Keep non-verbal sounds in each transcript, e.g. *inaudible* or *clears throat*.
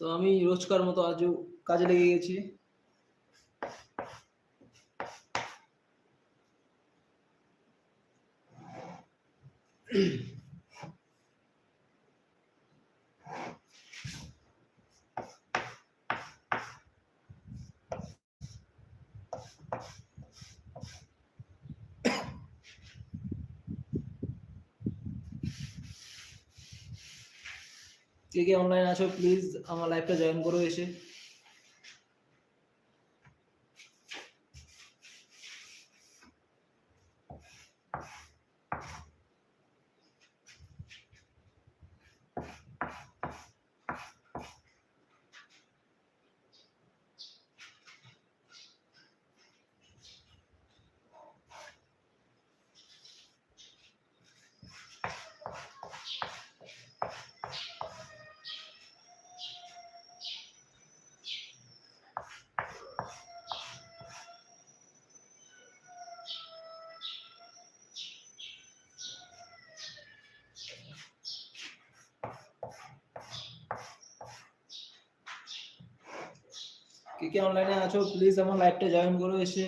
তো আমি রোজকার মতো আজও কাজে লেগে গেছি। কে কে অনলাইন আছো প্লিজ আমার লাইভটা জয়েন করো এসে। কে কে অনলাইনে আছো প্লিজ আমার লাইভটা জয়েন করো এসে।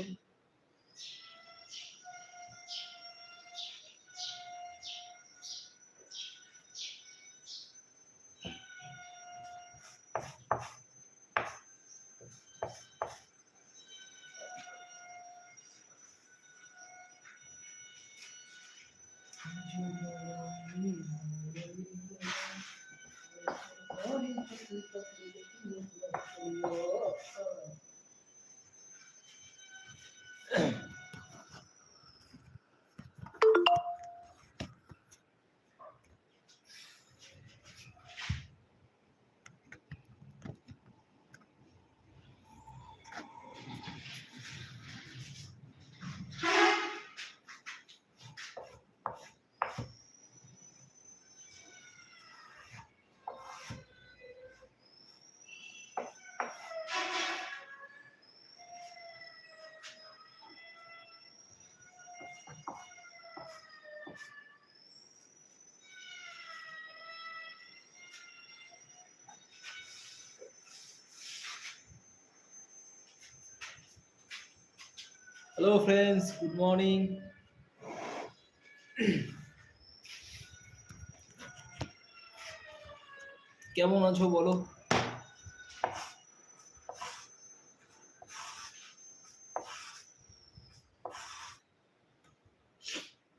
হ্যালো ফ্রেন্ডস গুড মর্নিং কেমন আছো বলো?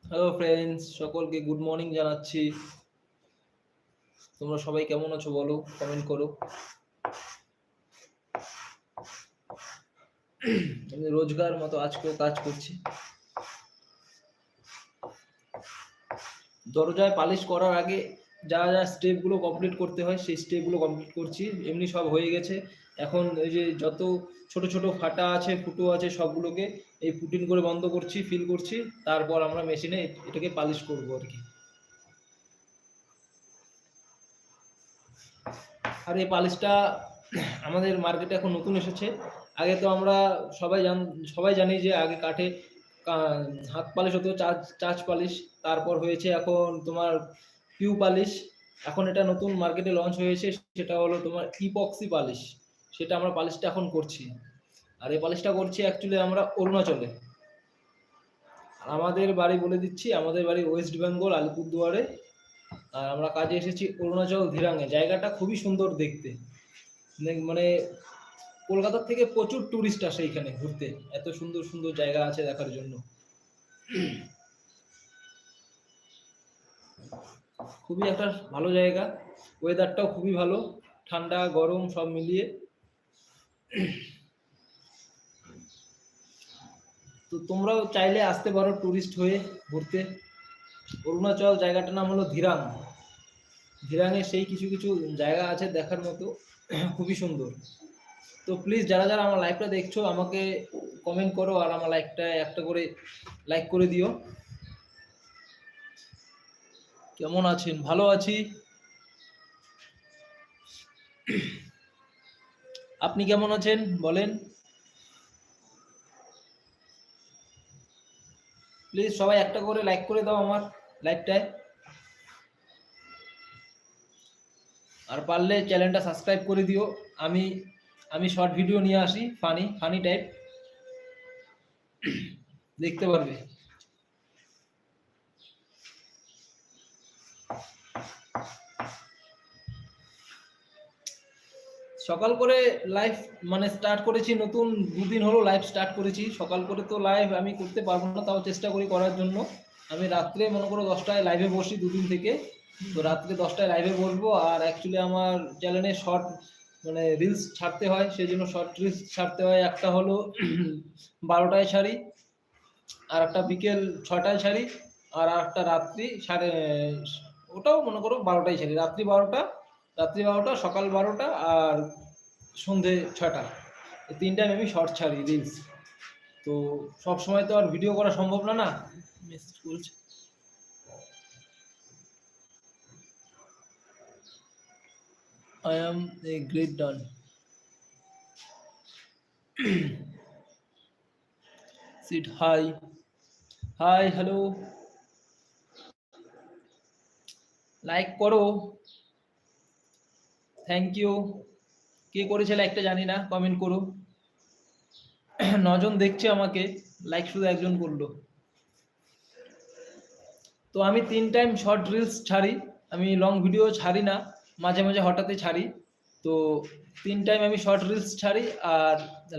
হ্যালো ফ্রেন্ডস সকলকে গুড মর্নিং জানাচ্ছি। তোমরা সবাই কেমন আছো বলো? কমেন্ট করো। রোজগার মতো আজকেও কাজ করছি। দরজায় পালিশ করার আগে যা যা স্টেপগুলো কমপ্লিট করতে হয়, সেই স্টেপগুলো কমপ্লিট করছি। এমনি সব হয়ে গেছে। এখন এই যে যত ছোট ছোট ফাটা আছে, ফুটো আছে, সবগুলোকে এই পুটিন করে বন্ধ করছি ফিল করছি। তারপর আমরা মেশিনে এটাকে পালিশ করব আর কি। আর এই পালিশটা আমাদের মার্কেটে এখন নতুন এসেছে। আগে তো আমরা সবাই জান, সবাই জানি যে আগে কাঠে হাত পালিশ হতো চাচ পালিশ। তারপর হয়েছে এখন তোমার পিউ পালিশ। এখন এটা নতুন মার্কেটে লঞ্চ হয়েছে, সেটা হলো তোমার ইপক্সি পালিশ। সেটা আমরা পালিশটা এখন করছি। আর এই পালিশটা করছি অ্যাকচুয়ালি আমরা অরুণাচলে। আমাদের বাড়ি বলে দিচ্ছি, আমাদের বাড়ি ওয়েস্ট বেঙ্গল, আলিপুরদুয়ারে। আর আমরা কাজে এসেছি অরুণাচল ধিরাঙে জায়গাটা খুবই সুন্দর দেখতে। মানে- কলকাতার থেকে প্রচুর টুরিস্ট আসে এখানে ঘুরতে। এত সুন্দর সুন্দর জায়গা আছে দেখার জন্য। খুবই একটা ভালো জায়গা। ওয়েদারটাও খুবই ভালো। ঠান্ডা, গরম, সব মিলিয়ে। তো তোমরাও চাইলে আসতে পারো টুরিস্ট হয়ে ঘুরতে। অরুণাচল, জায়গাটার নাম হলো ধিরাং। ধিরাঙে সেই কিছু কিছু জায়গা আছে দেখার মতো। খুবই সুন্দর। তো প্লিজ যারা যারা আমার লাইভটা দেখছ, আমাকে কমেন্ট করো আর আমার লাইভটা একটা করে লাইক করে দিও। কেমন আছেন? ভালো আছি? আপনি কেমন আছেন? বলেন। প্লিজ সবাই একটা করে লাইক করে দাও আমার লাইভটায় আর পারলে চ্যানেলটা সাবস্ক্রাইব করে দিও। আমি আমি শর্ট ভিডিও নিয়ে আসি ফানি ফানি টাইপ দেখতে পারবে। সকাল করে লাইভ মানে স্টার্ট করেছি নতুন, দুদিন হলো লাইভ স্টার্ট করেছি। সকাল করে তো লাইভ আমি করতে পারব না, তাও চেষ্টা করি করার জন্য। আমি রাত্রে মনে করো দশটায় লাইভে বসি দুদিন থেকে। তো রাত্রে দশটায় লাইভে বসবো, আর অ্যাকচুয়ালি আমার চ্যানেলে শর্ট মানে রিলস ছাড়তে হয় সেই জন্য শর্ট রিলস ছাড়তে হয়। একটা হলো *clears throat* বারোটায় ছাড়ি আর একটা বিকেল ছটায় ছাড়ি আর একটা রাত্রি সাড়ে, ওটাও মনে করো বারোটায় ছাড়ি রাত্রি বারোটা রাত্রি বারোটা, সকাল বারোটা, আর সন্ধে ছটা এই তিনটায় আমি শর্ট ছাড়ি রিলস তো সব সময় তো আর ভিডিও করা সম্ভব না না? Message I am a great done. *clears throat* Sit hi. Hi, hello. Like করো থ্যাংক ইউ কে করেছিল একটা জানি না কমেন্ট করো *clears throat* নজন দেখছে আমাকে লাইক শুধু একজন করল তো আমি তিন টাইম শর্ট রিলস ছাড়ি আমি লং ভিডিও ছাড়ি না মাঝে মাঝে হঠাৎই ছাড়ি। তো তিন টাইম আমি শর্ট রিলস ছাড়ি আর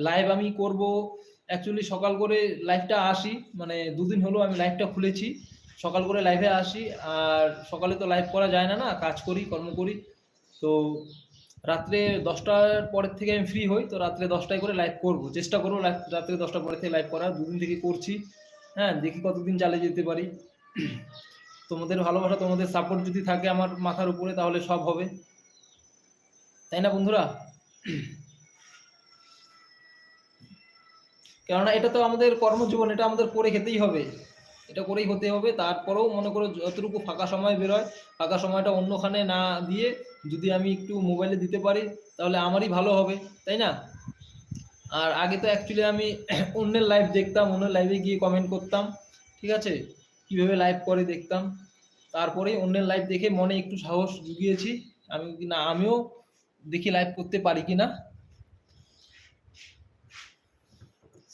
লাইভ আমি করব অ্যাকচুয়ালি সকাল করে লাইভটা আসি মানে দুদিন হলো আমি লাইভটা খুলেছি। সকাল করে লাইভে আসি আর সকালে তো লাইভ করা যায় না না, কাজ করি, কর্ম করি। তো রাত্রে দশটার পরের থেকে আমি ফ্রি হই, তো রাত্রে দশটায় করে লাইভ করব। চেষ্টা করব রাত্রে দশটার পরে থেকে লাইভ করার দুদিন থেকে করছি। হ্যাঁ দেখি কতদিন চালিয়ে যেতে পারি। তোমাদের ভালোবাসা, তোমাদের সাপোর্ট যদি থাকে আমার মাথার উপরে, তাহলে সব হবে। তাই না বন্ধুরা? কেননা এটা তো আমাদের কর্মজীবন, এটা আমাদের করে খেতেই হবে। এটা করেই হতে হবে। তারপরেও মনে করো যতটুকু ফাঁকা সময় বেরোয়, ফাঁকা সময়টা অন্যখানে না দিয়ে যদি আমি একটু মোবাইলে দিতে পারি, তাহলে আমারই ভালো হবে। তাই না? আর আগে তো অ্যাকচুয়ালি আমি অন্যের লাইভ দেখতাম, অন্যের লাইভে গিয়ে কমেন্ট করতাম। ঠিক আছে? কীভাবে লাইভ করে দেখতাম। তারপরেই অন্যের লাইভ দেখে মনে একটু সাহস জুগিয়েছি। আমি কি না, আমিও দেখি লাইভ করতে পারি কিনা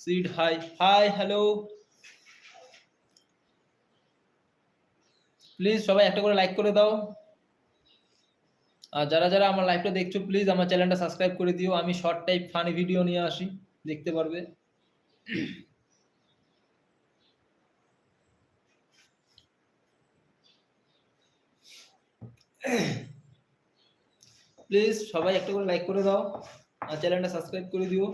Sid hi hi hello please সবাই একটা করে লাইক করে দাও। আর যারা যারা আমার লাইভটা দেখছ প্লিজ আমার চ্যানেলটা সাবস্ক্রাইব করে দিও। আমি শর্ট টাইপ ফানি ভিডিও নিয়ে আসি। দেখতে পারবে। প্লিজ সবাই একটা করে লাইক করে দাও আর চ্যানেলটা সাবস্ক্রাইব করে দিও।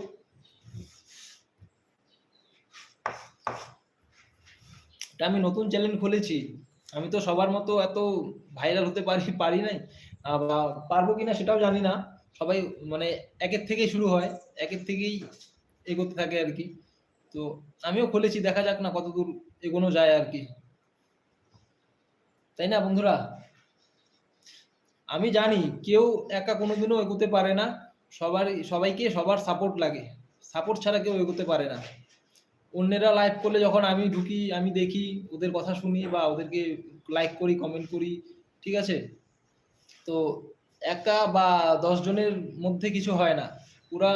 এটা আমি নতুন চ্যানেল খুলেছি। আমি তো সবার মতো এত ভাইরাল হতে পারি পারি নাই। পারব কিনা সেটাও জানি না। সবাই মানে একের থেকেই শুরু হয়, একের থেকেই এগোতে থাকে আর কি। তো আমিও খুলেছি, দেখা যাক না কতদূর এগোনো যায় আর কি। তাই না বন্ধুরা? আমি জানি কেউ একা কোনোদিনও এগোতে পারে না। সবার, সবাইকে সবার সাপোর্ট লাগে। সাপোর্ট ছাড়া কেউ এগোতে পারে না। অন্যেরা লাইভ করলে যখন আমি ঢুকি, আমি দেখি, ওদের কথা শুনি বা ওদেরকে লাইক করি কমেন্ট করি, ঠিক আছে? তো একা বা দশ জনের মধ্যে কিছু হয় না। পুরা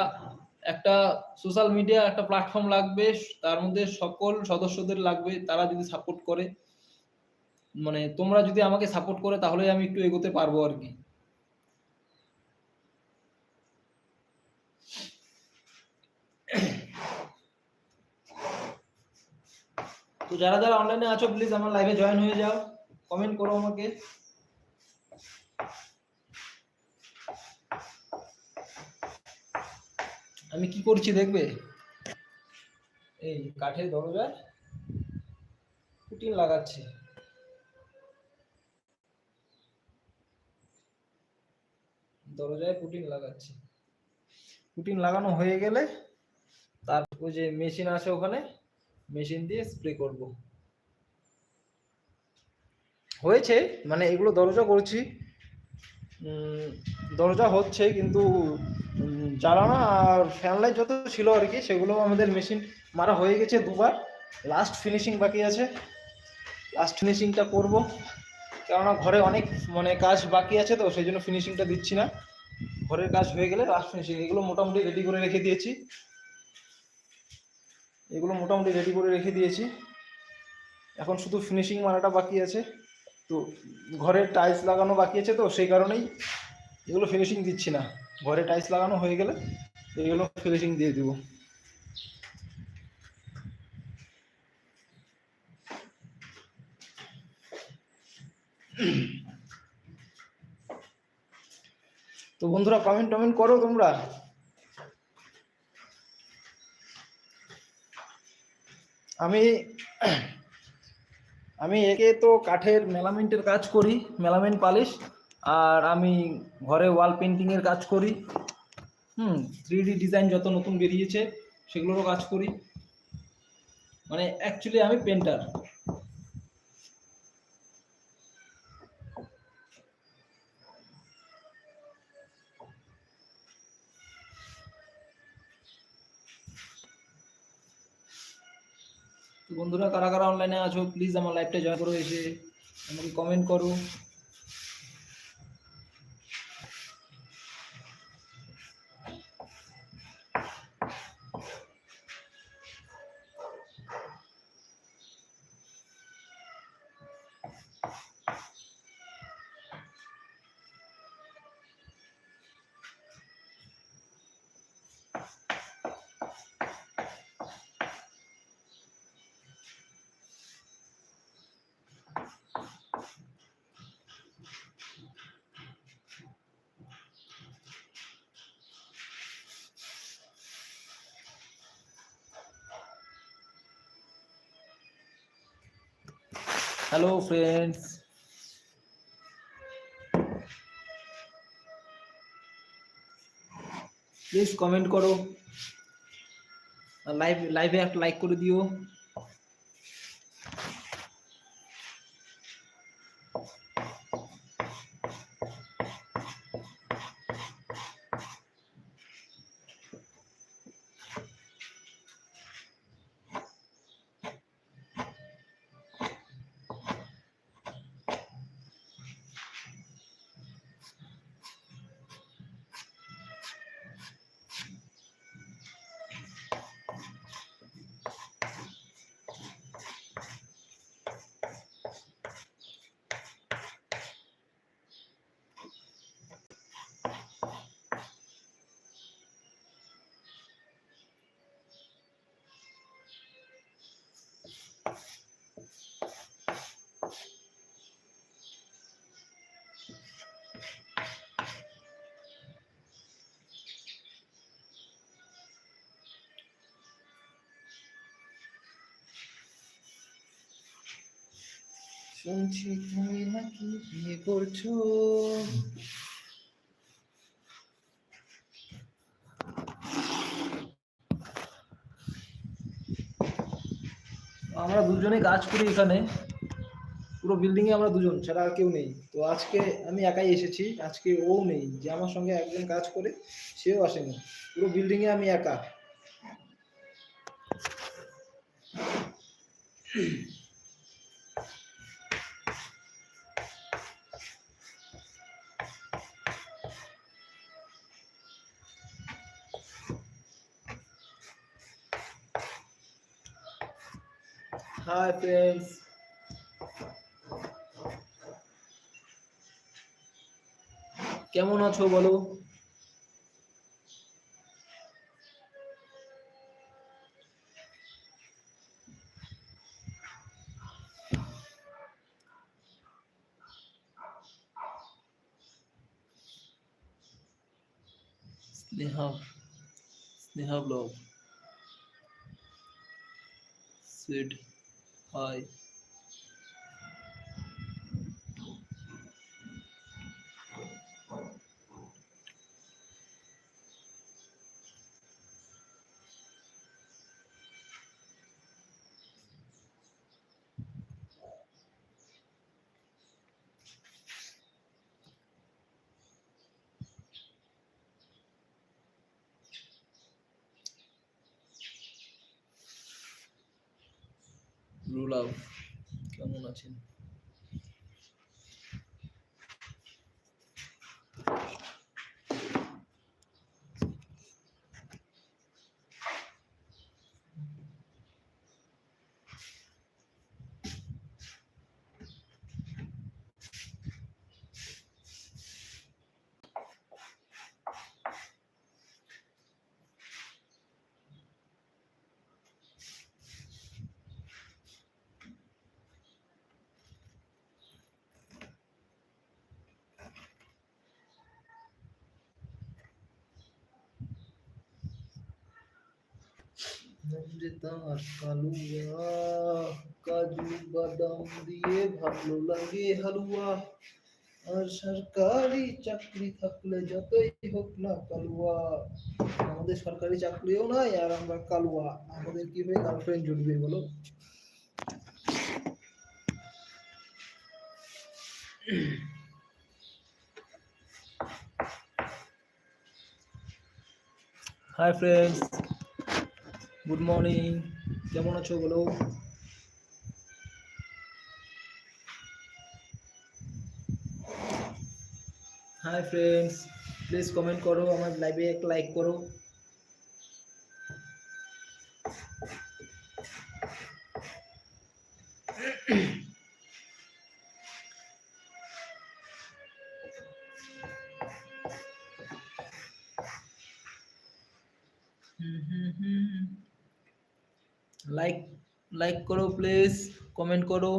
একটা সোশ্যাল মিডিয়া একটা প্ল্যাটফর্ম লাগবে, তার মধ্যে সকল সদস্যদের লাগবে, তারা যদি সাপোর্ট করে মানে তোমরা যদি আমাকে সাপোর্ট করে তাহলে আমি একটু এগোতে পারব আর কি। তো যারা যারা অনলাইনে আছো প্লিজ আমার লাইভে জয়েন হয়ে যাও। কমেন্ট করো আমাকে। আমি কি করছি দেখবে? এই কাঠের দরজায় পুটিন লাগাচ্ছে। দরজায় পুটিন লাগাচ্ছে। পুটিন লাগানো হয়ে গেলে তার ওই যে মেশিন আছে ওখানে, মেশিন দিয়ে স্প্রে করব। হয়েছে মানে এগুলো দরজা করছি। দরজা হচ্ছে কিন্তু জ্বালানো আর ফ্যান লাইট যত ছিল আর কি সেগুলো আমাদের মেশিন মারা হয়ে গেছে দুবার। লাস্ট ফিনিশিং বাকি আছে। লাস্ট ফিনিশিংটা করব। কেননা ঘরে অনেক মানে কাজ বাকি আছে তো, সেই জন্য ফিনিশিংটা দিচ্ছি না। ঘরের কাজ হয়ে গেলে লাস্ট ফিনিশিং এগুলো মোটামুটি রেডি করে রেখে দিয়েছি। এগুলো মোটামুটি রেডি করে রেখে দিয়েছি। এখন শুধু ফিনিশিং মারাটা বাকি আছে। তো ঘরে টাইলস লাগানো বাকি আছে তো, সেই কারণেই এগুলো ফিনিশিং দিচ্ছি না। ঘরে টাইলস লাগানো হয়ে গেলে এগুলো ফিনিশিং দিয়ে দিব। তো বন্ধুরা কমেন্ট টমেন্ট করো তোমরা। আমি আমি একে তো কাঠের মেলামেন্টের কাজ করি, মেলামেন্ট পালিশ, আর আমি ঘরে ওয়াল পেন্টিংয়ের কাজ করি। হুম থ্রি ডিজাইন যত নতুন বেরিয়েছে, সেগুলোরও কাজ করি। মানে অ্যাকচুয়ালি আমি পেন্টার বন্ধুরা কারা কারা অনলাইনে আছো প্লিজ আমার লাইভটা জয়েন করো এসে। আমাকে কমেন্ট করো। Hello friends please comment live live লাইভে একটা লাইক করে দিও শুনছি তুমি নাকি বিয়ে করছ? আমরা দুজনে কাজ করি এখানে। পুরো বিল্ডিং এ আমরা দুজন, ছাড়া আর কেউ নেই। তো আজকে আমি একাই এসেছি, আজকে ও নেই, যে আমার সঙ্গে একজন কাজ করে, সেও আসেনি। পুরো বিল্ডিং এ আমি একা। হাই ফ্রেন্ডস কেমন আছো বলো? Sneha Sneha blog. Sweet hi রুলাভ কেমন আছেন। যে তার কালুয়া কাজু বাদাম দিয়ে ভালো লাগে হালুয়া আর সরকারি চাকরি থাকলে যতই হোক না কালুয়া আমাদের সরকারি চাকরিও নাই আর আমরা কালুয়া আমাদের কি হয়ে গার্লফ্রেন্ড জুটবে বলো হাই ফ্রেন্ডস গুড মর্নিং কেমন আছো বলো? হাই ফ্রেন্ডস প্লিজ কমেন্ট করো, আমার লাইভে এক লাইক করো। লাইক লাইক করো প্লিজ কমেন্ট করো।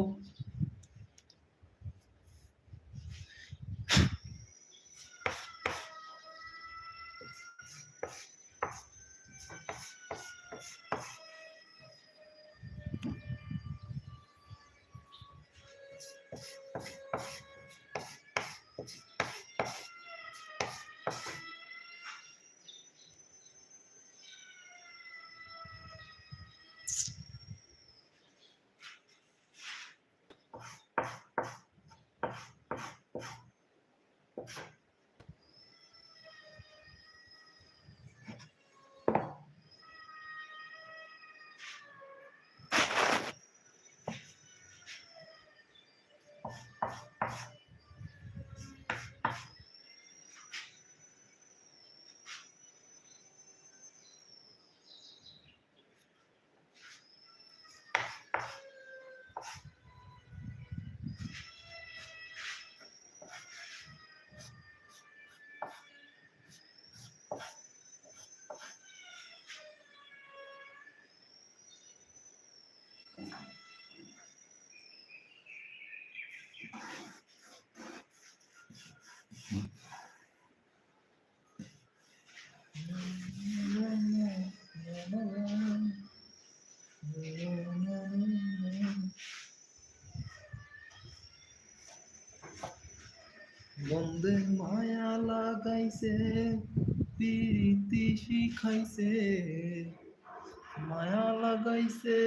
লাগাইছে প্রীতি শিখাইছে, মায়া লাগাইছে,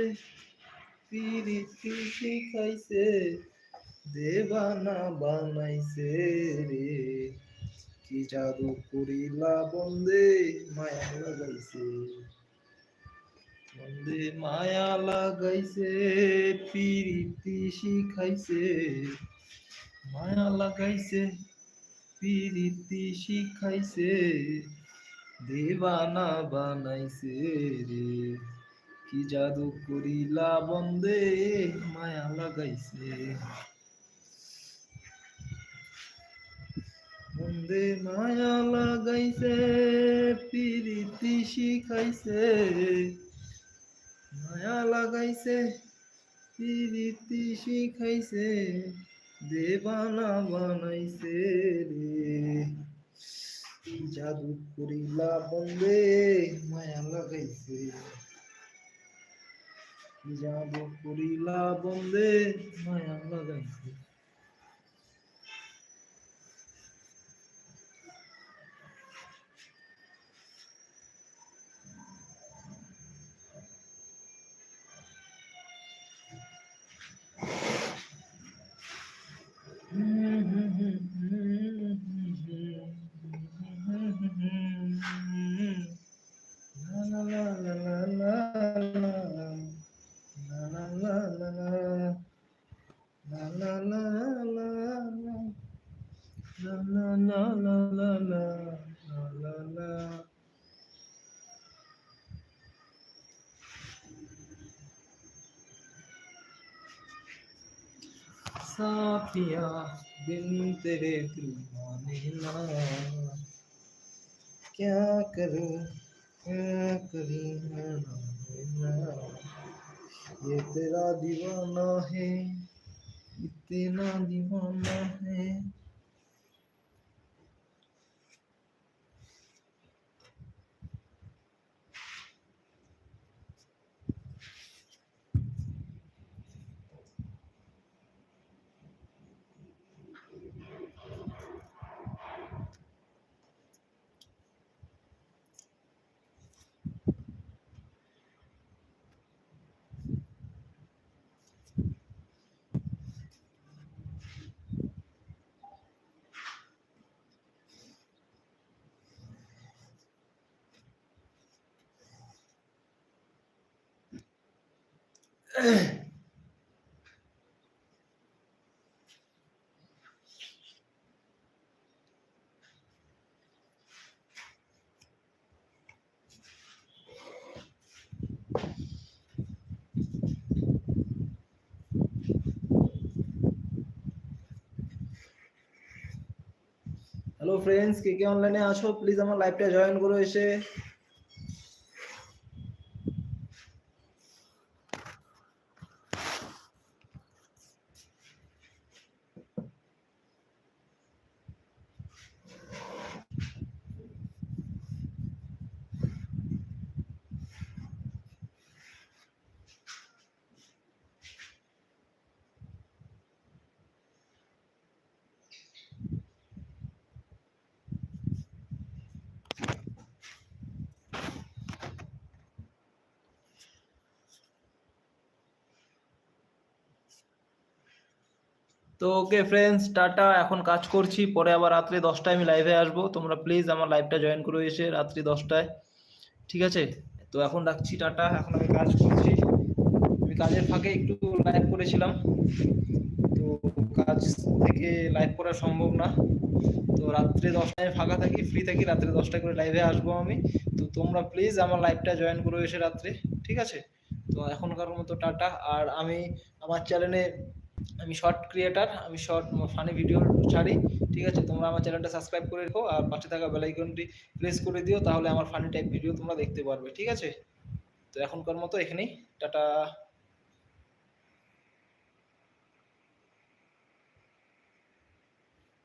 প্রীতি শিখাইছে, দেবানা বানাইছে রে। কি জাদু করিলা বন্দে, মায়া লাগাইছে। বন্দে মায়া লাগাইছে, প্রীতি শিখাইছে, মায়া লাগাইছে। প্রীতি শিখাইছে, দেবানা বানাইছে রে। কি জাদু করিলা বন্দে, মায়া লাগাইছে। বন্দে মায়া লাগাইছে, প্রীতি শিখাইছে, মায়া লাগাইছে, প্রীতি শিখাইছে। দেবানা বানাইছে রে। জাদু করিলা বন্দে মায়া লাগাইছে। জাদু করিলা বন্দে মায়া লাগাইছে। साफिया बिन तेरे दिल माने ना। क्या करूँ क्या करूँ ये तेरा दीवाना है, इतना दीवाना है। হ্যালো ফ্রেন্ডস কে কে অনলাইনে আছো? প্লিজ আমার লাইভটা জয়েন করো এসে। তো ওকে ফ্রেন্ডস টাটা, এখন কাজ করছি। পরে আবার রাত্রি দশটায় আমি লাইভে আসব। তোমরা প্লিজ আমার লাইভটা জয়েন করে এসে রাত্রি দশটায়। ঠিক আছে? তো এখন রাখছি, টাটা। এখন আমি কাজ করছি। আমি কাজের ফাঁকে একটু লাইভ করেছিলাম। তো কাজ থেকে লাইভ করা সম্ভব না। তো রাত্রে দশটায় ফাঁকা থাকি ফ্রি থাকি, রাত্রে দশটায় করে লাইভে আসব আমি। তো তোমরা প্লিজ আমার লাইভটা জয়েন করে এসে রাত্রে। ঠিক আছে? তো এখনকার মতো টাটা। আর আমি আমার চ্যানেলে আমি শর্ট ক্রিয়েটার আমি শর্ট ফানি ভিডিও ছাড়ি, ঠিক আছে? তোমরা আমার চ্যানেলটা সাবস্ক্রাইব করে রেখো আর পাশে থাকা বেলাইকনটি প্রেস করে দিও, তাহলে আমার ফানি টাইপ ভিডিও তোমরা দেখতে পারবে, ঠিক আছে? তো এখনকার মতো এখানেই, টাটা।